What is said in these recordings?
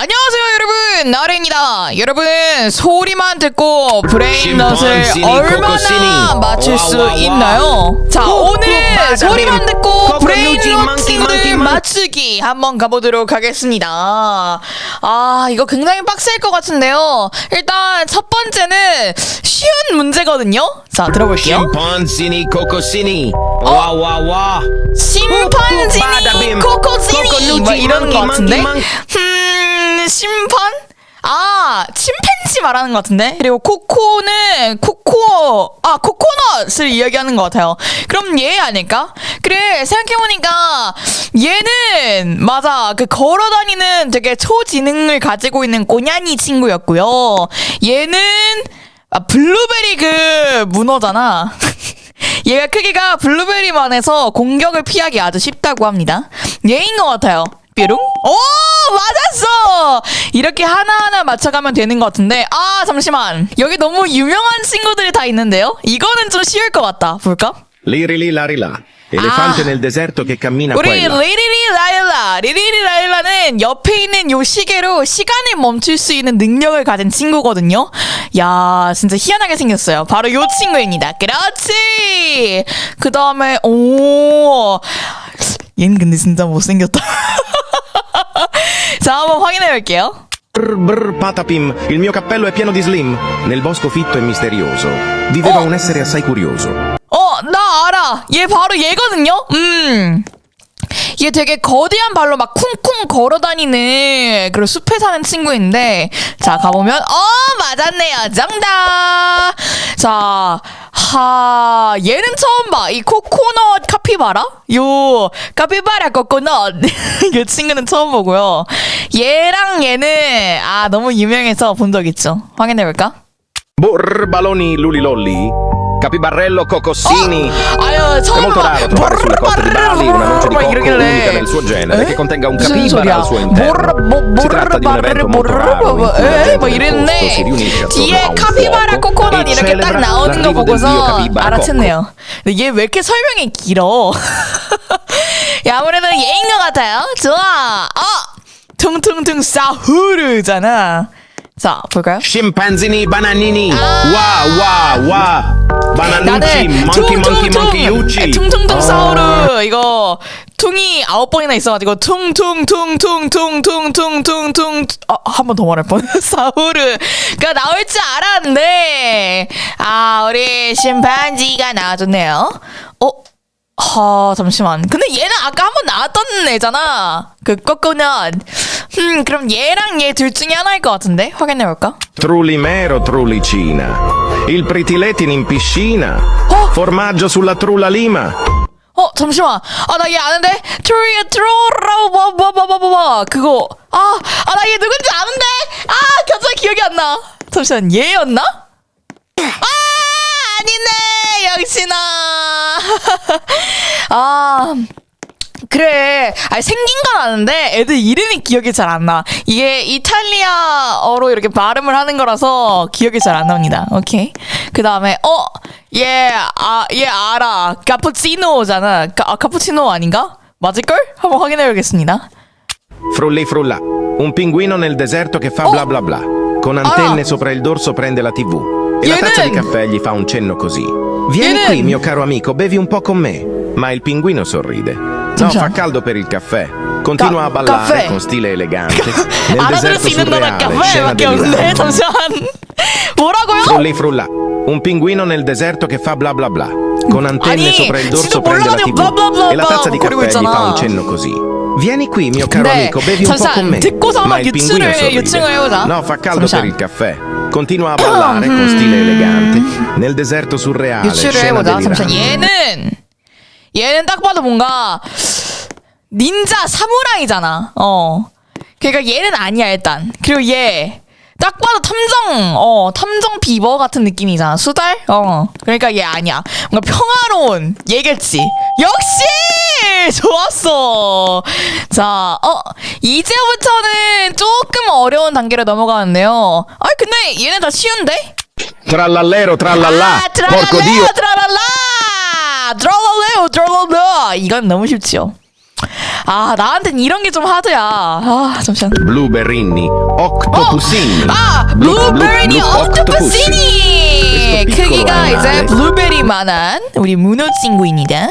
안녕하세요 여러분 나래입니다 여러분 소리만 듣고 브레인넛을 얼마나. 맞출 수 와, 와, 와. 있나요? 자 코, 오늘은 코, 소리만. 듣고 코코, 브레인넛 루지, 망키, 친구들 망키, 망키. 맞추기 한번 가보도록 하겠습니다 아 이거 굉장히 빡셀 것 같은데요 일단 첫 번째는 쉬운 문제거든요 자 들어볼게요 심판시니 코코시니 와와와 심판지니 바다빔. 코코지니 뭐 망키, 것 같은데 망키, 음 심판 아 침팬지 말하는 것 같은데 그리고 코코는 코코 아 코코넛을 이야기하는 것 같아요 그럼 얘 아닐까 그래 생각해보니까 얘는 맞아 그 걸어다니는 되게 초지능을 가지고 있는 꼬냐니 친구였고요 얘는 아 블루베리 그 문어잖아 얘가 크기가 블루베리만 해서 공격을 피하기 아주 쉽다고 합니다. 얘인 것 같아요. 뾰롱? 오! 맞았어! 이렇게 하나하나 맞춰가면 되는 것 같은데, 아, 잠시만. 여기 너무 유명한 친구들이 다 있는데요? 이거는 좀 쉬울 것 같다. 볼까? Nel deserto che cammina qua 우리 e 리리리 라일라, 리리리 라일라는 옆에 있는 요 시계로 시간을 멈출 수 있는 능력을 가진 친구거든요. 야, 진짜 희한하게 생겼어요. 바로 요 친구입니다. 그렇지! 그 다음에, 오, 얘는 근데 진짜 못생겼다. 자, 한번 확인해 볼게요. Brr, brr, patapim, il mio cappello è pieno di slim. Nel bosco fitto e misterioso viveva Oh. un essere assai curioso. 어, 나 알아. 얘 바로 얘거든요? 음. 얘 되게 거대한 발로 막 쿵쿵 걸어 다니는 그런 숲에 사는 친구인데, 자, 가보면, 어, 맞았네요. 정답! 자, 하, 얘는 처음 봐. 이 코코넛 카피바라? 요, 카피바라 코코넛. 이 친구는 처음 보고요. 얘랑 얘는, 아, 너무 유명해서 본 적 있죠. 확인해볼까? Brr, baloni lulilolli. Capibarello Cocossini. Oh, 아유, È molto raro trovare sulle coste di Bali un annuncio di cocco unica nel suo genere che contenga un capibara al suo interno. Si tratta di un evento molto raro in cui la gente si riunisce attorno a un fuoco e celebra l'arrivo del dio capibara cocco. 근데 얘 왜 이렇게 설명이 길어? 야, 아무래도 예인 것 같아요. 좋아. 어, 퉁퉁퉁 싸후르잖아. 자, 볼까요? 심판지니 바나니니. 아~ 와, 와, 와. Monkey monkey 퉁퉁퉁 사우르 이거 퉁이 아홉 번이나 있어가지고 퉁퉁퉁퉁퉁퉁퉁퉁퉁. 아 한 번 더 말할 뻔. 사우르가 나올 줄 알았는데. 아 우리 심판지가 나와줬네요. 어? 아 잠시만. 근데 얘는 아까 한 번 나왔던 애잖아. 그 꼬꼬넛 음 그럼 얘랑 얘 둘 중에 하나일 것 같은데? 확인해 볼까? Trullimero trullicina. Il pritiletin in piscina. Oh. Formaggio sulla trulla lima. 어 잠시만. 아 나 얘 아는데? 트리어 트로라 뭐뭐뭐뭐뭐. 그거. 아 아 나 얘 누군지 아는데? 아 갑자기 기억이 안 나. 잠시만 얘였나? 아 아니네 역시나 아 그래. 아 생긴 건 아는데 애들 이름이 기억이 잘 안 나. 이게 이탈리아어로 이렇게 발음을 하는 거라서 기억이 잘 안 납니다. 오케이. 그 다음에 어, 얘, 아, 얘 알아. 카푸치노잖아. 카, 아, 카푸치노 아닌가? 맞을걸? 한번 확인해보겠습니다. Frulli frulla. Un pinguino nel deserto che fa Oh. bla bla bla. Con antenne sopra il dorso prende la TV. E la tazza di caffè gli fa un cenno così. Vieni qui, mio caro amico, bevi un po' con me. Ma il pinguino sorride. No, fa caldo per il caffè. Continua a ballare caffè. con stile elegante. Nel deserto surreale, caffè, scena delirante. Frulli frulla. Un pinguino nel deserto che fa bla bla bla. Con antenne sopra il dorso prende la tv e la tazza di caffè gli fa un cenno così. Vieni qui, mio caro amico, bevi un po' con me. Ma il pinguino sorride. No, fa caldo per il caffè. Continua a ballare con stile elegante. Nel deserto surreale. 유추를 scena 해보자. delirante. 잠시만 얘는 얘는 딱 봐도 뭔가 닌자 사무라이잖아. 어. 그러니까 얘는 아니야 일단. 그리고 얘. 딱 봐도 탐정, 어, 탐정 비버 같은 느낌이잖아. 수달? 어. 그러니까 얘 아니야. 뭔가 평화로운 얘겠지. 역시! 좋았어. 자, 어, 이제부터는 조금 어려운 단계로 넘어가는데요. 아, 근데 얘네 다 쉬운데? Trallallero, trallallà. 아. 트랄랄레오 트랄랄라 트랄랄레오 트랄랄라 이건 너무 쉽죠 아 나한텐 이런 게 좀 하드야. 아 잠시만. Blueberrini, octopusini. 아 Blu- blu- 블루베리 blu- octopusini Questo piccolo 크기가 이제. 블루베리만한 우리 문어 친구입니다.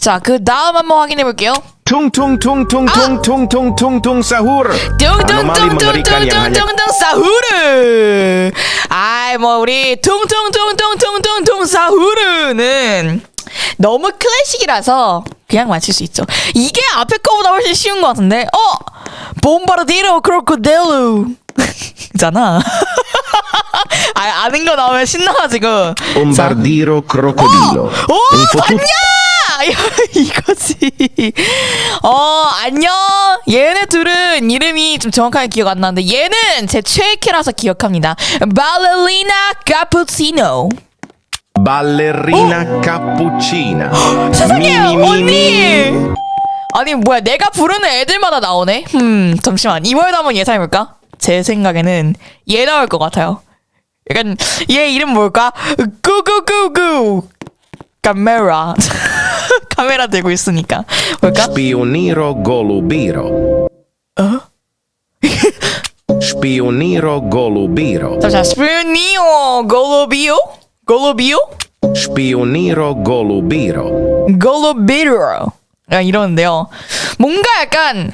자그 다음 한번 확인해 볼게요. Yang hanya 뚱뚱뚱뚱뚱뚱뚱 사후르. 아이 뭐 우리 뚱뚱뚱뚱뚱뚱뚱 사후르는 너무 클래식이라서 그냥 맞힐 수 있죠. 이게 앞에 거보다 훨씬 쉬운 것 같은데. 어, 봄바르디로 크로코델루. 잖아. 아 아는 거 나오면 신나가지고. 자. Bombardiro crocodilo. 오 Un 봤냐? 이거지. 어 안녕. 얘네 둘은 이름이 좀 정확하게 기억 안 나는데 얘는 제 최애캐라서 기억합니다. 발레리나 카푸치노. Ballerina cappuccina. 세상에. 언니. 아니 뭐야 내가 부르는 애들마다 나오네. 음 잠시만 이번에도 한번 예상해볼까? 제 생각에는 얘 나올 것 같아요. 약간 얘 이름 뭘까? 구구구구 카메라 카메라 들고 있으니까 뭘까? Spioniro golubiro. Spioniro golubiro. 잠시만 스프니오 골로비오 골로비오 golubiro. 골로비로 약간 이러는데요. 뭔가 약간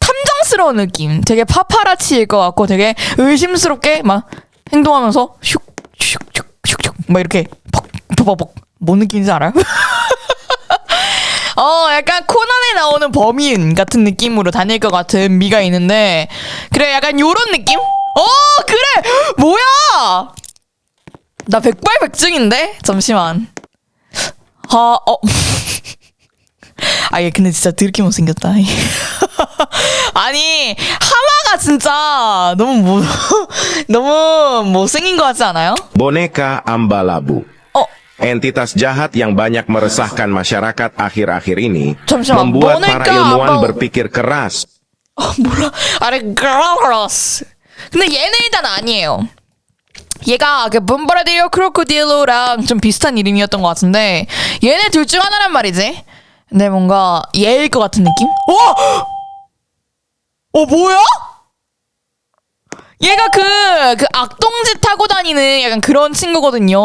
탐정스러운 느낌. 되게 파파라치일 것 같고 되게 의심스럽게 막 행동하면서 슉 슉 슉 슉 슉 막 이렇게 퍽 퍽퍽 뭔 느낌인지 알아요? 어, 약간 코난에 나오는 범인 같은 느낌으로 다닐 것 같은 미가 있는데, 그래, 약간 요런 느낌? 어, 그래! 뭐야! 나 백발백중인데? 잠시만. 아, 어. 아, 얘 근데 진짜 드럽게 못생겼다. 아니, 하마가 진짜 너무 못, 너무 못생긴 것 같지 않아요? Boneka Ambalabu. 어, Entitas jahat yang banyak meresahkan masyarakat akhir-akhir ini 잠시만, membuat boneka para ilmuwan Ambal- berpikir keras 아, 몰라. 아래 그라우러스. 근데 얘는 일단 아니에요. 얘가 그 붐바라디오 크로코딜로랑 좀 비슷한 이름이었던 것 같은데 얘네 둘 중 하나란 말이지. 근데 뭔가 얘일 것 같은 느낌? 어? 어 뭐야? 얘가 그, 그 악동짓 타고 다니는 약간 그런 친구거든요.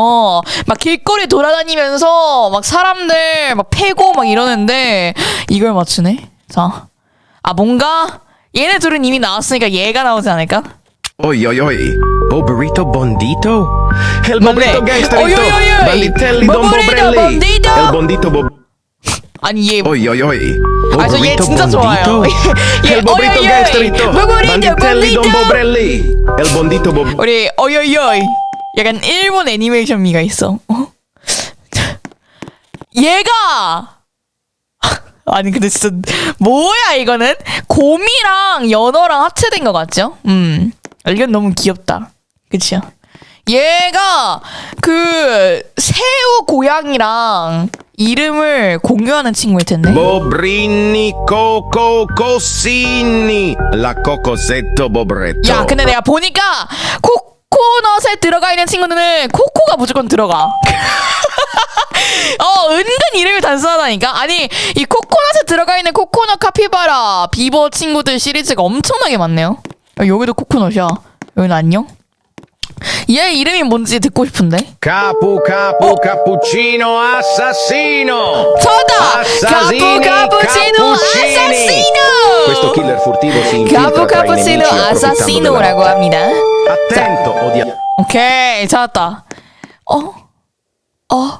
막 길거리 돌아다니면서 막 사람들 막 패고 막 이러는데 이걸 맞추네? 자. 아, 뭔가 얘네 둘은 이미 나왔으니까 얘가 나오지 않을까? Oi oi oi Boberito Bondito El Vabbè. Bobrito Gangsterito Oi, oi, oi, oi. Banditelli Don Bobrelli Bondito. El Bondito Bob 아니 얘 Oi oi oi 아, 저얘 Boberito 진짜 좋아요. 얘, El Bobrito oi, oi, oi. Gangsterito Boborito Banditelli Don Bondito. Bobrelli El Bondito Bob 우리 어이어이어이 약간 일본 애니메이션 미가 있어. 어? 얘가 아니 근데 진짜 뭐야 이거는 곰이랑 연어랑 합체된 것 같죠? 음 이건 너무 귀엽다. 그치요? 얘가 그 새우 고양이랑 이름을 공유하는 친구일 텐데. Coco Cosini La Cocosetto Bobretto 야, 근데 내가 보니까 코코넛에 들어가 있는 친구들은 코코가 무조건 들어가. 어, 은근 이름이 단순하다니까? 아니, 이 코코넛에 들어가 있는 코코넛 카피바라 비버 친구들 시리즈가 엄청나게 많네요. 야, 여기도 코코넛이야. 여기는 안녕? 얘 이름이 뭔지 듣고 싶은데? Capu Capu Cappuccino Assassino 찾았다! Assassini, 카푸 카푸치노 cappuccini. 아사시노! Questo killer furtivo si infiltra 카푸 tra i 카푸치노 nemici approfittando della 아사시노라고 notte. 합니다. Attento, odia... 오케이 찾았다. 어? 어?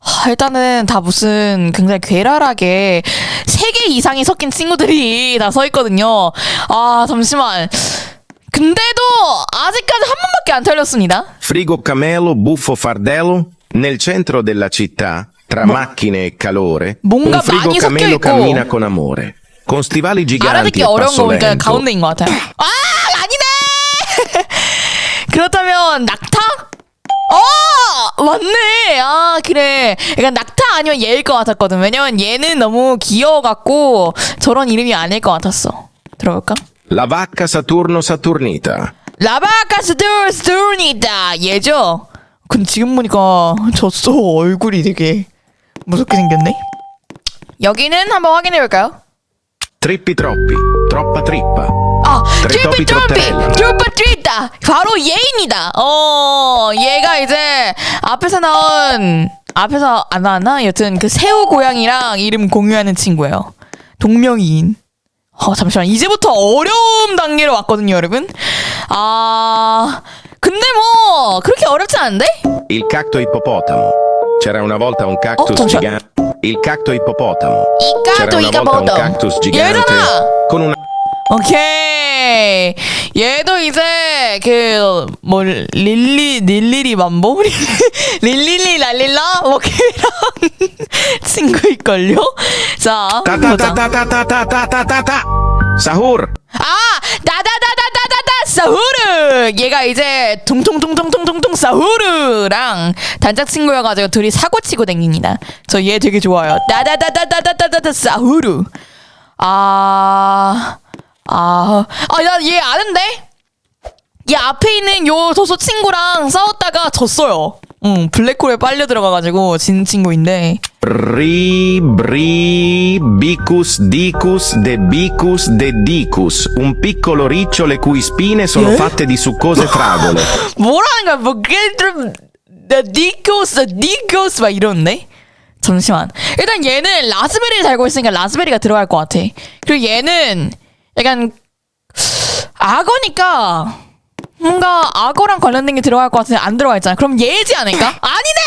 하, 일단은 다 무슨 굉장히 괴랄하게 세 개 이상이 섞인 친구들이 다 서 있거든요. 아 잠시만. 근데도 아직까지 한 번밖에 안 털렸습니다. Frigo Camelo Buffo Fardello nel centro della città, tra macchine e calore, 뭔가 un frigo 많이 섞여 camelo 있고. cammina con amore. Con stivali giganti 알아듣기 e 어려운 거 passo 보니까 lento. 가운데인 것 같아요. 아 아니네. 그렇다면 낙타? 어 맞네. 아 그래. 약간 낙타 아니면 얘일 것 같았거든. 왜냐면 얘는 너무 귀여워갖고 저런 이름이 아닐 것 같았어. 들어볼까? La vacca Saturno Saturnita. 라바카스들 스토니다 얘죠. 근데 지금 보니까 졌어 얼굴이 되게 무섭게 생겼네. 여기는 한번 확인해 볼까요? Trippi troppi, troppa trippa. 아, 트리피 트리토피 트리피 트로테렐라. 트리피 트리다 바로 예인이다. 어, 얘가 이제 앞에서 나온 앞에서 안 나왔나? 여튼 그 새우 고양이랑 이름 공유하는 친구예요. 동명이인. 어, 잠시만. 이제부터 어려움 단계로 왔거든요, 여러분. 아, 근데 뭐 그렇게 어렵지 않은데? Il cacto ippopotamo. C'era una volta un cactus Oh, 잠시만. gigante. Il cacto ippopotamo. 이 까도 C'era una volta un 이까보도. cactus gigante 얘잖아. con una 오케이. 얘도 이제 그 뭐 릴리 릴리리 만보 릴리리 랄릴라 뭐 걔랑 친구일 걸요. 자 ta. Sahur. 아 다다다다다다다 사후르 얘가 이제 퉁퉁퉁퉁퉁퉁퉁 사후르랑 단짝 친구여 가지고 둘이 사고 치고 댕깁니다. 저 얘 되게 좋아요. 다다다다다다다다 사후르. 아, 아, 아, 나 얘 아는데? 얘 앞에 있는 요 소소 친구랑 싸웠다가 졌어요. 응, 블랙홀에 빨려 들어가가지고 진 친구인데. Ri, bri, bicus, dicus, dedicus. Un piccolo riccio le cui spine sono Eh? fatte di succose fragole. 뭐라는 거야? 뭐, 좀, 니코스, 니코스, 막 이러는데? 잠시만. 일단 얘는 라즈베리를 달고 있으니까 라즈베리가 들어갈 것 같아. 그리고 얘는 약간, 악어니까, 뭔가 악어랑 관련된 게 들어갈 것 같은데 안 들어가 있잖아. 그럼 얘지 않을까? 아니네!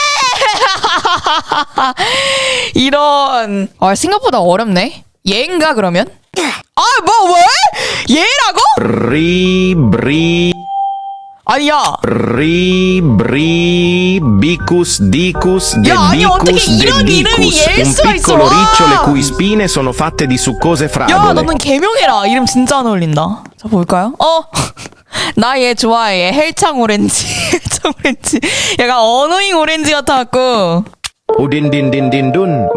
이런. 아, 생각보다 어렵네. 얘인가, 그러면? 아, 뭐, 왜? 얘라고? Ri, bri, 아니야. ri, bri, bicus, dicus, 야, 아니, 어떻게 이런 이름이. 얘일 Un 수가 있어, piccolo 와. riccio le cui spine sono fatte di succose 야, fragole. 너는 개명해라. 이름 진짜 안 어울린다. 자, 볼까요? 어. 나 얘 좋아해. 헬창 오렌지. 헬창 오렌지. 약간 어노잉 오렌지 같아갖고. 어, dindindindun.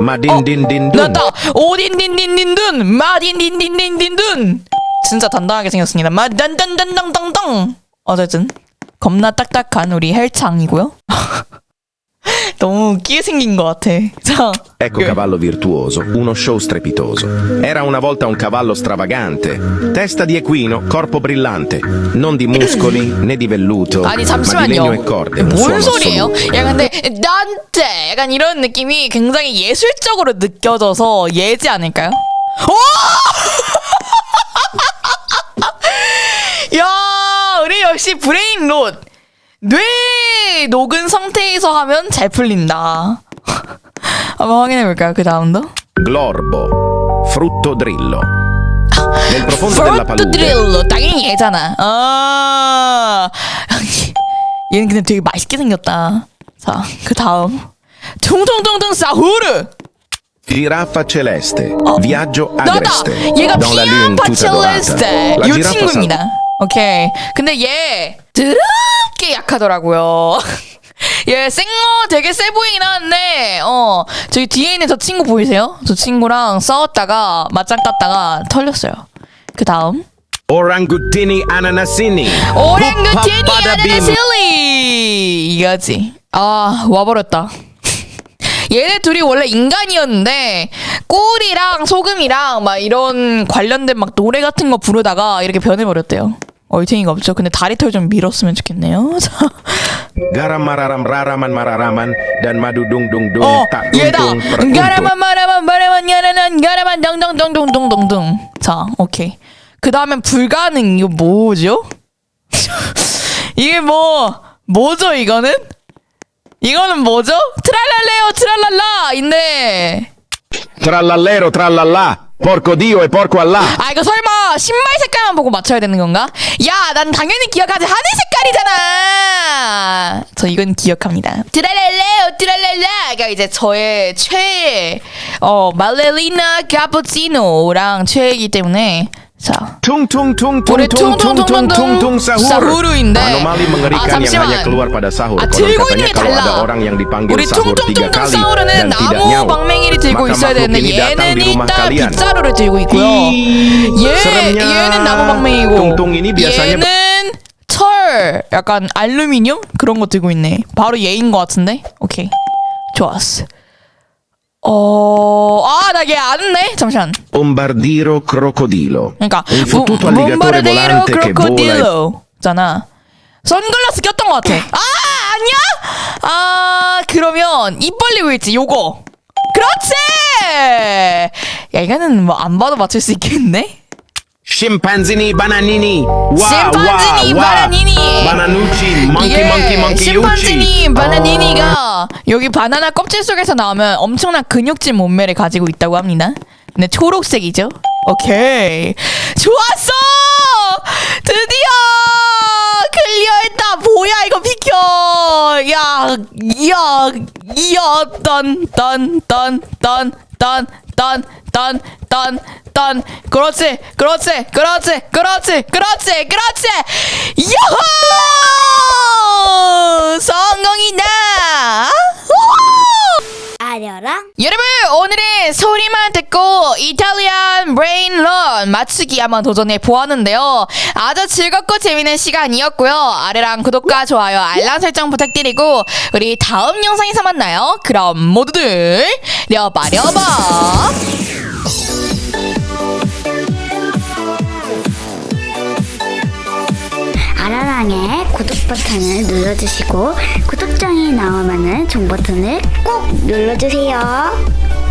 나왔다. 오딘딘딘딘둔. 마딘딘딘딘딘둔. 진짜 단단하게 생겼습니다. 마단단단당당당. 어쨌든. 겁나 딱딱한 우리 헬창이고요. 너무 웃기게 생긴 것 같아. 자. Ecco cavallo virtuoso, uno show strepitoso. Era una volta un cavallo stravagante, testa di equino, corpo brillante, non di muscoli né di velluto, 아니 ma di legno e 잠시만요. corde. un 뭔 suono 소리예요? assoluto. 야 근데 난테 약간 이런 느낌이 굉장히 예술적으로 느껴져서 예지 않을까요? 오! 역시 브레인 롯. 뇌 녹은 상태에서 하면 잘 풀린다. 한번 확인해 볼까요? 그 다음도. Glorbo, frutto drillo. Nel profondo della 프로트 palude, 드릴로 당연히 얘잖아. 아 얘는 근데 되게 맛있게 생겼다. 자, 그 다음 퉁퉁퉁퉁 사후르. giraffa celeste, viaggio 나다. agreste. 얘가 Dans la lune 피아파 tutta dorata. 첼레스테. La 요 giraffa 친구입니다. 오케이. 근데 얘 드럽게 약하더라고요. 얘 생어 되게 세 보이긴 하는데 어 저기 뒤에 있는 저 친구 보이세요? 저 친구랑 싸웠다가 맞짱 깠다가 털렸어요. 그 다음 ananasini. 오랭구티니 Hoppapadabim. 아나나실리 이거지 아 와버렸다 얘네 둘이 원래 인간이었는데 꿀이랑 소금이랑 막 이런 관련된 막 노래 같은 거 부르다가 이렇게 변해버렸대요 얼탱이가 없죠 근데 다리 털 좀 밀었으면 좋겠네요 raraman mararaman dan madu dung dung dung 어 tak 얘다 untung peruntung. 가라만 마라만 마라만 야라난 가라만 덩덩덩덩덩덩덩 자 오케이 그 다음엔 불가능 이거 뭐죠? 이게 뭐 뭐죠 이거는? 이거는 뭐죠? 트랄랄레오 트랄랄라인데 Trallallero trallallà, porco Dio e porco Allah. 아 이거 설마 신발 색깔만 보고 맞춰야 되는 건가? 야 난 당연히 기억하지 하늘 색깔이잖아 저 이건 기억합니다 트랄랄레오 트랄랄라가 이제 저의 최애 어 말레리나 카푸치노랑 최애이기 때문에 자 Tung tung tung tung 우리 tung tung tung tung tung 퉁퉁퉁퉁 sahur. 사후르인데 Anomali 아 yang 잠시만 hanya keluar pada sahur. 아 Konon 들고 katanya 있는 게 kalau ada 달라 orang yang dipanggil 우리 sahur tiga 퉁퉁퉁퉁 kali tidak 나무 방맹이를 들고 maka 있어야 makhluk 되는데 ini datang 얘는 rumah 일단 kalian. 빗자루를 들고 있고요 얘 seremnya. 얘는 나무 방맹이고 퉁퉁 ini biasanya 얘는 철 약간 알루미늄 그런 거 들고 있네 바로 얘인 것 같은데 오케이 좋았어 어, 아, 나얘 아는데? 잠시만. Bombardiro crocodilo. 그러니까, Un fottuto 보- alligatore 봄바르데이로 volante che vola e 크로코딜로 잖아. 선글라스 꼈던 것 같아. 아, 아니야? 아, 그러면 입 벌리고 있지, 요거. 그렇지! 야, 이거는 뭐 안 봐도 맞출 수 있겠네? Scimpanzini bananini. Wow, 심판지니 wow, wow. 바나니니 monkey, 이게 monkey, monkey, 심판지니. 바나니니가 여기 바나나 껍질 속에서 나오면 엄청난 근육질 몸매를 가지고 있다고 합니다. 근데 초록색이죠? 오케이 좋았어 드디어 클리어했다 뭐야 이거 비켜 야야이야 딴딴딴딴딴 딴 딴 딴 그렇지 그렇지 그렇지 그렇지 그렇지 그렇지. 야호! 성공이다! 아려랑 여러분 오늘은 소리만 듣고 이탈리안 브레인런 맞추기 한번 도전해 보았는데요. 아주 즐겁고 재밌는 시간이었고요. 아래랑 구독과 좋아요 알람 설정 부탁드리고 우리 다음 영상에서 만나요. 그럼 모두들 려봐 아라랑의 구독 버튼을 눌러주시고 구독장이 나오면은 종 버튼을 꼭 눌러주세요.